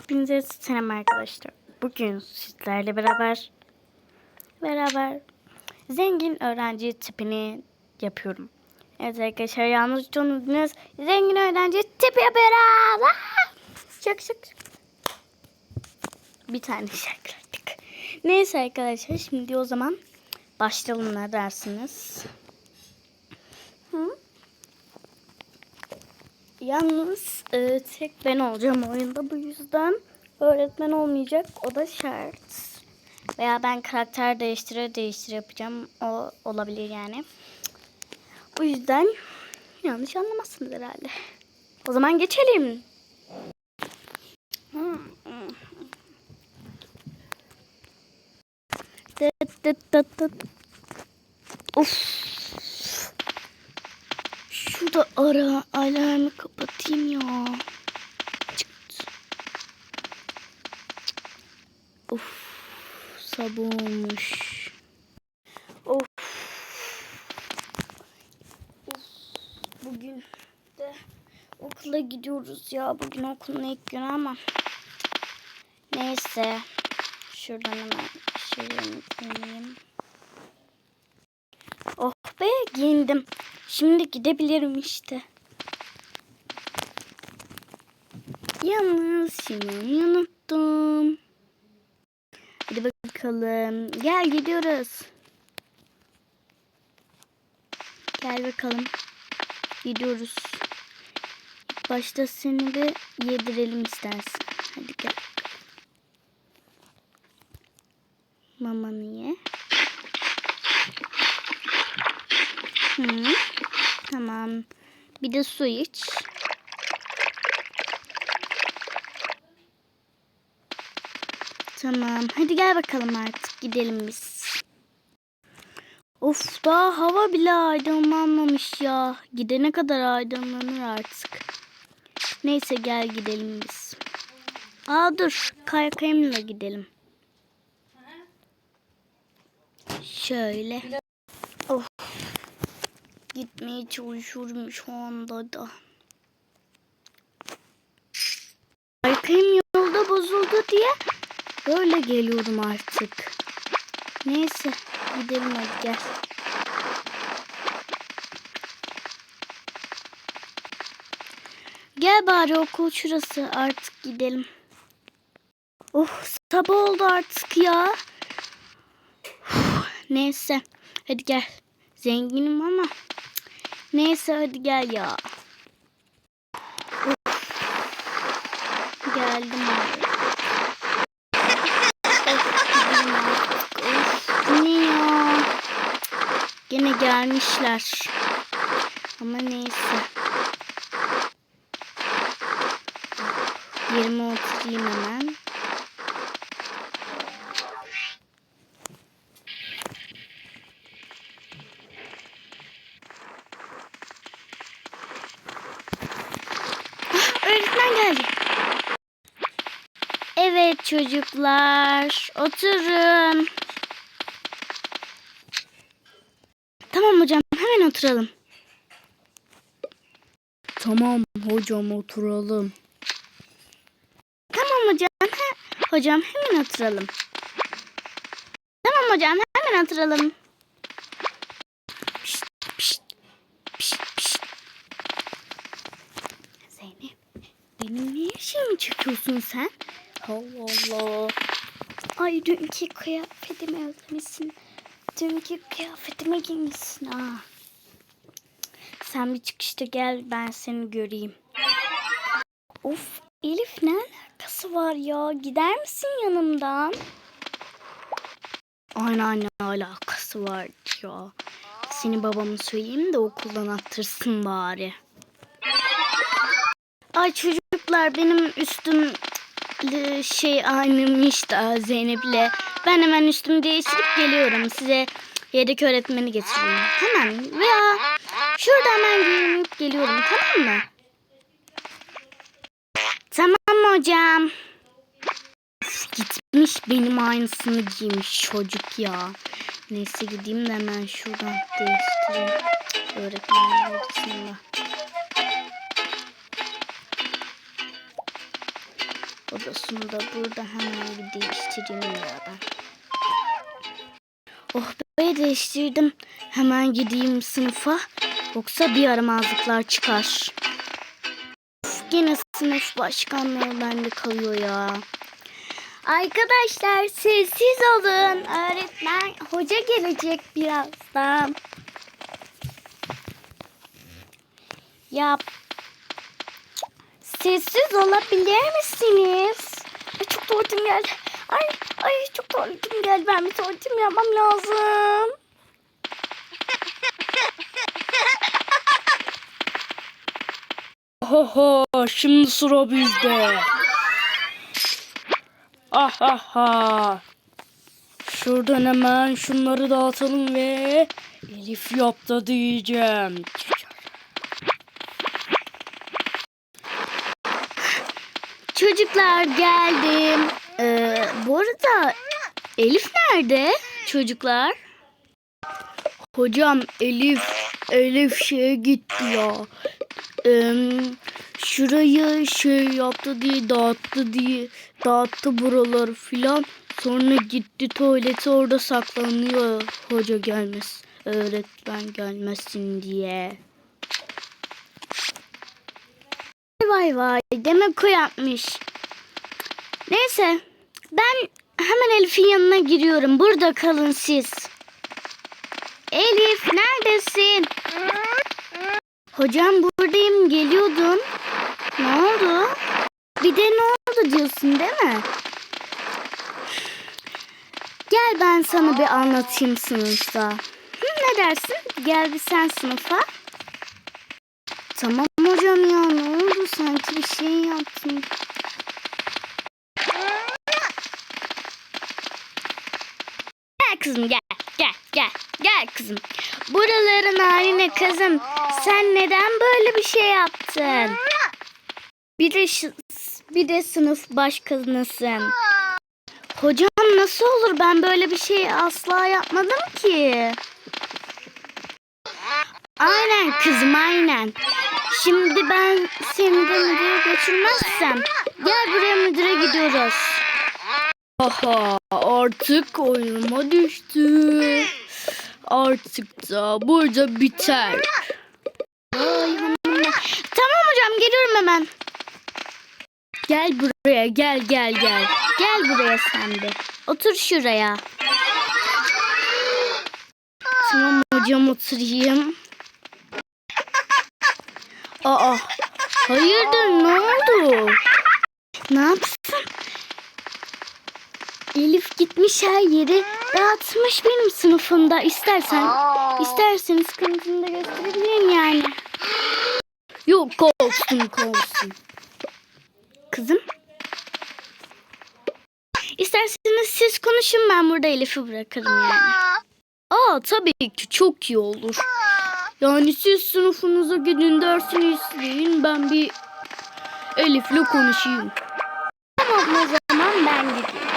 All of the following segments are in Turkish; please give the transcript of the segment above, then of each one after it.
Hepinize selam arkadaşlar. Bugün sizlerle beraber beraber zengin öğrenci tipini yapıyorum. Evet arkadaşlar yalnız çoğunluğunuz zengin öğrenci tipi yapıyorum. Ah! Şak şak. Bir tane şarkı artık. Neyse arkadaşlar şimdi o zaman başlayalım ne dersiniz? Hı? Yalnız e, tek ben olacağım oyunda bu yüzden öğretmen olmayacak o da şart. Veya ben karakter değiştire değiştire yapacağım o olabilir yani. O yüzden yanlış anlamazsınız herhalde. O zaman geçelim. Of. Şurada ara alarmı kapatayım ya. Of sabah olmuş. Of. Bugün de okula gidiyoruz ya. Bugün okulun ilk günü ama. Neyse. Şuradan hemen şeyimi koyayım. Oh be giyindim. Şimdi gidebilirim işte. Yalnız şimdi unuttum. Hadi bakalım. Gel gidiyoruz. Gel bakalım. Gidiyoruz. Başta seni de yedirelim istersen. Hadi gel. Mamanı ye. Hı. Bir de su iç. Tamam. Hadi gel bakalım artık. Gidelim biz. Of daha hava bile aydınlanmamış ya. Gidene kadar aydınlanır artık. Neyse gel gidelim biz. Aa dur. Kaykayımla gidelim. Şöyle. Gitmeye çalışıyorum şu anda da. Kaykayım yolda bozuldu diye böyle geliyorum artık. Neyse gidelim hadi gel. Gel bari okul şurası artık gidelim. Oh sabah oldu artık ya. Uf, Neyse hadi gel. Zenginim ama neyse hadi gel ya. Geldim abi. Ne ya? Gene gelmişler. Ama neyse. Yerime oturayım hemen. Ah, öğretmen geldi. Evet çocuklar, oturun. Tamam hocam, hemen oturalım. Tamam hocam, oturalım. Tamam hocam, he- hocam hemen oturalım. Tamam hocam, hemen oturalım. Pişt, pişt, pişt, pişt. Zeynep, benim ne yaşımı çekiyorsun sen? Allah Allah. Ay dünkü kıyafetimi özlemişsin. Dünkü kıyafetime giymişsin ha. Sen bir çıkışta gel ben seni göreyim. Of Elif ne alakası var ya? Gider misin yanımdan? Aynen ne alakası var ya. Seni babamı söyleyeyim de okuldan attırsın bari. Ay çocuklar benim üstüm şey aynıymış da Zeynep'le. Ben hemen üstümü değiştirip geliyorum. Size yedek öğretmeni getireyim. Hemen veya şurada hemen giyinip geliyorum tamam mı? Tamam hocam. Gitmiş benim aynısını giymiş çocuk ya. Neyse gideyim de hemen şuradan değiştireyim. Öğretmen odasında. Odasını da burada hemen bir değiştireyim ya. Oh be değiştirdim. Hemen gideyim sınıfa. Yoksa bir yaramazlıklar çıkar. Yine sınıf başkanlığı bende kalıyor ya. Arkadaşlar sessiz olun. Öğretmen hoca gelecek birazdan. Ya sessiz olabilir misiniz? Ay çok tuvaletim geldi. Ay ay çok tuvaletim geldi. Ben bir tuvaletimi yapmam lazım. Ha şimdi sıra bizde. Ah ah. Şuradan hemen şunları dağıtalım ve Elif yaptı diyeceğim. Çocuklar geldim. Ee, bu arada Elif nerede çocuklar? Hocam Elif Elif şeye gitti ya. Ee, şurayı şey yaptı diye dağıttı diye dağıttı buraları filan. Sonra gitti tuvalete orada saklanıyor hoca gelmez. Öğretmen gelmesin diye. Vay vay demek o yapmış. Neyse ben hemen Elif'in yanına giriyorum. Burada kalın siz. Elif neredesin? Hocam buradayım geliyordun. Ne oldu? Bir de ne oldu diyorsun değil mi? Gel ben sana bir anlatayım sınıfta. Hı, ne dersin? Gel bir sen sınıfa. Tamam hocam ya ne oldu sanki bir şey yaptım. Gel kızım gel gel gel gel kızım. Buraların haline kızım sen neden böyle bir şey yaptın? Bir de bir de sınıf başkanısın. Hocam nasıl olur ben böyle bir şey asla yapmadım ki. Aynen kızım aynen. Şimdi ben seni de müdüre götürmezsem gel buraya müdüre gidiyoruz. Aha artık oyunuma düştü. Artık da burada biter. Ay. Tamam hocam geliyorum hemen. Gel buraya gel gel gel. Gel buraya sen de. Otur şuraya. Tamam hocam oturayım. Aa hayırdır ne oldu? Ne yapsın? Elif gitmiş her yeri dağıtmış benim sınıfımda. İstersen, isterseniz kanıtını da gösterebilirim yani. Yok olsun olsun. Kızım. İsterseniz siz konuşun ben burada Elif'i bırakırım yani. Aa tabii ki çok iyi olur. Yani siz sınıfınıza gidin dersini isteyin ben bir Elif'le konuşayım. Tamam o zaman ben gideyim.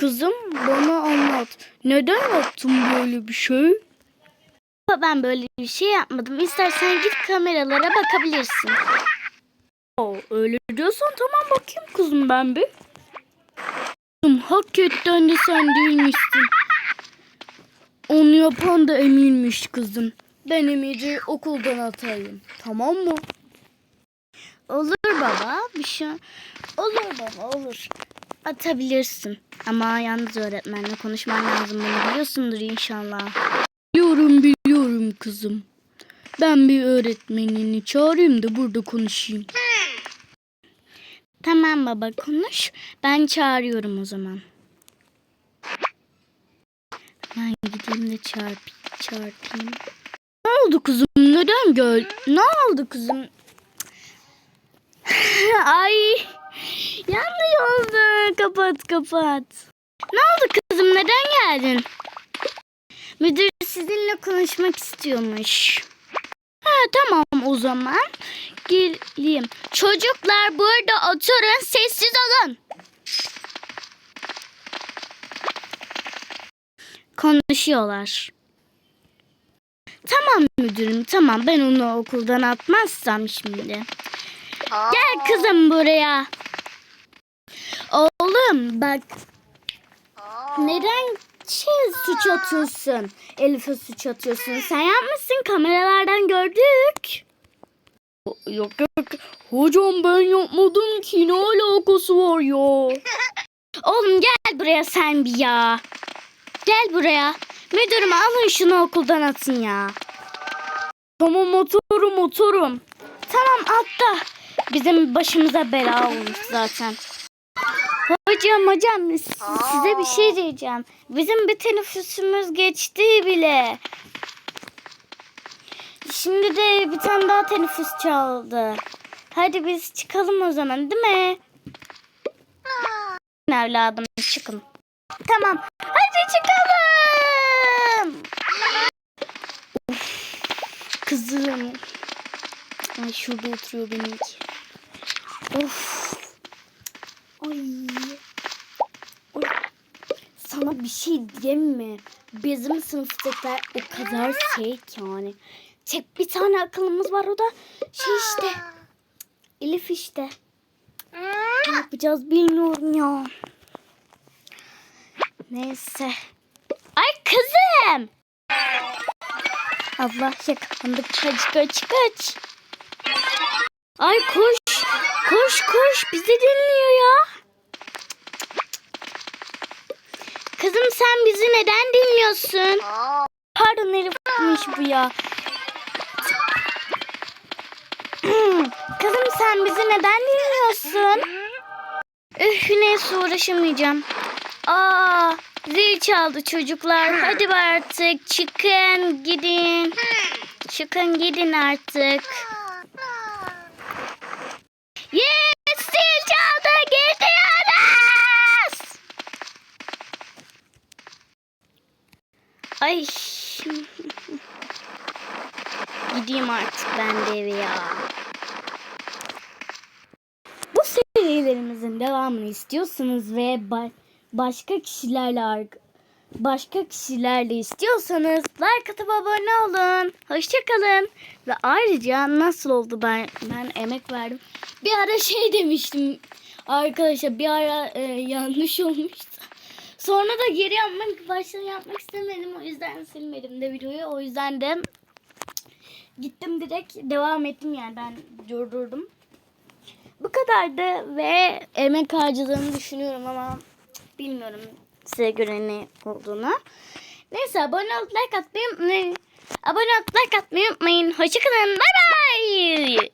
Kızım bana anlat. Neden yaptın böyle bir şey? Baba ben böyle bir şey yapmadım. İstersen git kameralara bakabilirsin. Aa, öyle diyorsan tamam bakayım kızım ben bir. Kızım hakikaten de sen değilmişsin. Onu yapan da Emir'miş kızım. Ben Emir'i okuldan atayım. Tamam mı? Olur baba. Bir şey olur baba olur. Atabilirsin. Ama yalnız öğretmenle konuşman lazım. Bunu biliyorsundur inşallah. Biliyorum biliyorum kızım. Ben bir öğretmenini çağırayım da burada konuşayım. Tamam baba konuş. Ben çağırıyorum o zaman. Ben gideyim de çağır, çağırtayım. Ne oldu kızım? Neden gel? Ne oldu kızım? Ay yanlış oldu. Kapat kapat. Ne oldu kızım? Neden geldin? Müdür sizinle konuşmak istiyormuş. Ha tamam o zaman. Geleyim. Çocuklar burada oturun sessiz olun. Konuşuyorlar. Tamam müdürüm tamam ben onu okuldan atmazsam şimdi. Gel kızım buraya. Oğlum bak neden şey suç atıyorsun? Elif'e suç atıyorsun. Sen yapmışsın kameralardan gördük. Yok yok. Hocam ben yapmadım ki ne alakası var ya? Oğlum gel buraya sen bir ya. Gel buraya. Müdürüm alın şunu okuldan atın ya. Tamam atarım atarım. Tamam atla. Bizim başımıza bela olmuş zaten. Hocam hocam s- size bir şey diyeceğim. Bizim bir teneffüsümüz geçti bile. Şimdi de bir tane daha teneffüs çaldı. Hadi biz çıkalım o zaman değil mi? Evladım çıkın. Tamam. Hadi çıkalım. Of, kızım. Ay şurada oturuyor benimki. Of. Ay. Sana bir şey diyeyim mi? Bizim sınıftakiler o kadar şey ki yani. Tek bir tane akıllımız var o da şey işte. Elif işte. Ne yapacağız bilmiyorum ya. Neyse. Ay kızım. Allah yakalandık. Kaç kaç kaç. Ay koş. Koş koş. Bizi dinliyor ya. Kızım sen bizi neden dinliyorsun? Pardon herifmiş bu ya. Kızım sen bizi neden dinliyorsun? Üf neyse uğraşamayacağım. Aa zil çaldı çocuklar. Hadi artık çıkın gidin. Çıkın gidin artık. Yes zil çaldı gidiyoruz. Ay. Gideyim artık ben de eve ya. Bu serilerimizin devamını istiyorsanız ve ba- başka kişilerle başka kişilerle istiyorsanız like atıp abone olun. Hoşçakalın. Ve ayrıca nasıl oldu ben ben emek verdim. Bir ara şey demiştim arkadaşlar bir ara e, yanlış olmuştu. Sonra da geri yapmak baştan yapmak istemedim. O yüzden silmedim de videoyu. O yüzden de gittim direkt devam ettim yani ben durdurdum. Bu kadardı ve emek harcadığımı düşünüyorum ama bilmiyorum size göre ne olduğunu. Neyse abone olup like atmayı unutmayın. Abone olup like atmayı unutmayın. Hoşçakalın. Bay bay.